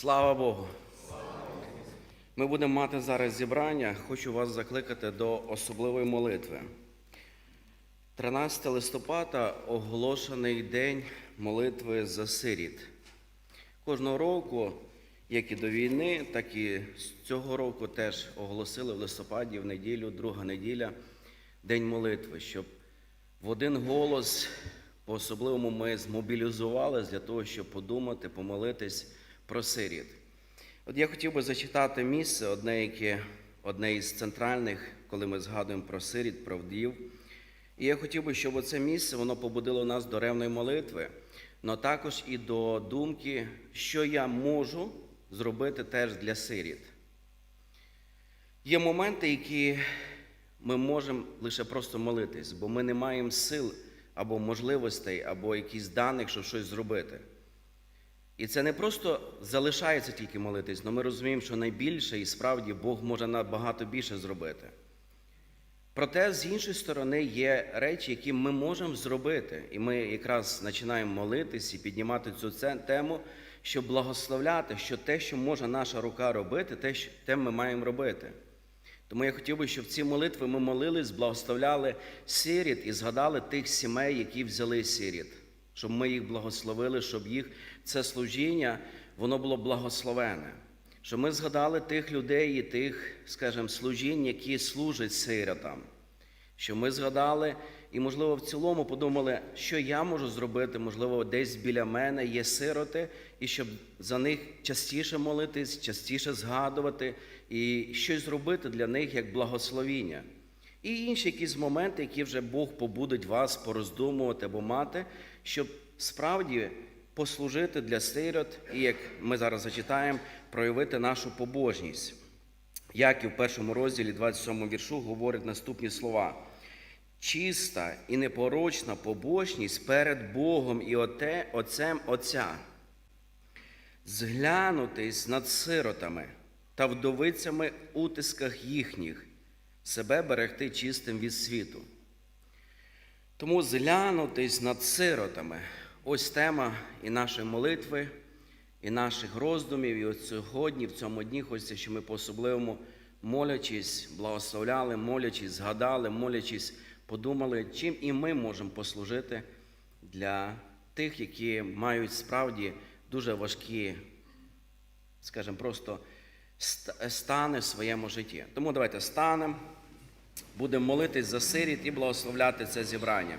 Слава Богу! Ми будемо мати зараз зібрання. Хочу вас закликати до особливої молитви. 13 листопада оголошений день молитви за сиріт. Кожного року, як і до війни, так і з цього року теж оголосили в листопаді, в неділю, друга неділя, День молитви, щоб в один голос по-особливому ми змобілізувались для того, щоб подумати, помолитись про сиріт. От я хотів би зачитати місце, одне, яке, одне із центральних, коли ми згадуємо про сиріт, про вдів. І я хотів би, щоб оце місце воно побудило нас до ревної молитви, але також і до думки, що я можу зробити теж для сиріт. Є моменти, які ми можемо лише просто молитись, бо ми не маємо сил або можливостей, або якісь даних, щоб щось зробити. І це не просто залишається тільки молитись, але ми розуміємо, що найбільше і справді Бог може набагато більше зробити. Проте, з іншої сторони, є речі, які ми можемо зробити. І ми якраз починаємо молитись і піднімати цю тему, щоб благословляти, що те, що може наша рука робити, те, що- те ми маємо робити. Тому я хотів би, щоб ці молитви ми молились, благословляли сиріт і згадали тих сімей, які взяли сиріт, щоб ми їх благословили, щоб їх це служіння воно було благословене. Щоб ми згадали тих людей і тих, скажімо, служінь, які служать сиротам. Щоб ми згадали і, можливо, в цілому подумали, що я можу зробити, можливо, десь біля мене є сироти, і щоб за них частіше молитись, частіше згадувати і щось зробити для них як благословіння. І інші якісь моменти, які вже Бог побудить вас пороздумувати або мати, щоб справді послужити для сирот, і як ми зараз зачитаємо, проявити нашу побожність. Як і в першому розділі 27 віршу говорить наступні слова. Чиста і непорочна побожність перед Богом і Оте, Отцем Отця. Зглянутись над сиротами та вдовицями в утисках їхніх, себе берегти чистим від світу. Тому зглянутись над сиротами ось тема і нашої молитви, і наших роздумів. І от сьогодні, в цьому дні, хочеться, що ми по-особливому молячись, благословляли, молячись, згадали, молячись, подумали, чим і ми можемо послужити для тих, які мають справді дуже важкі, скажімо, просто ст- стани в своєму житті. Тому давайте станемо, будемо молитись за сиріт і благословляти це зібрання.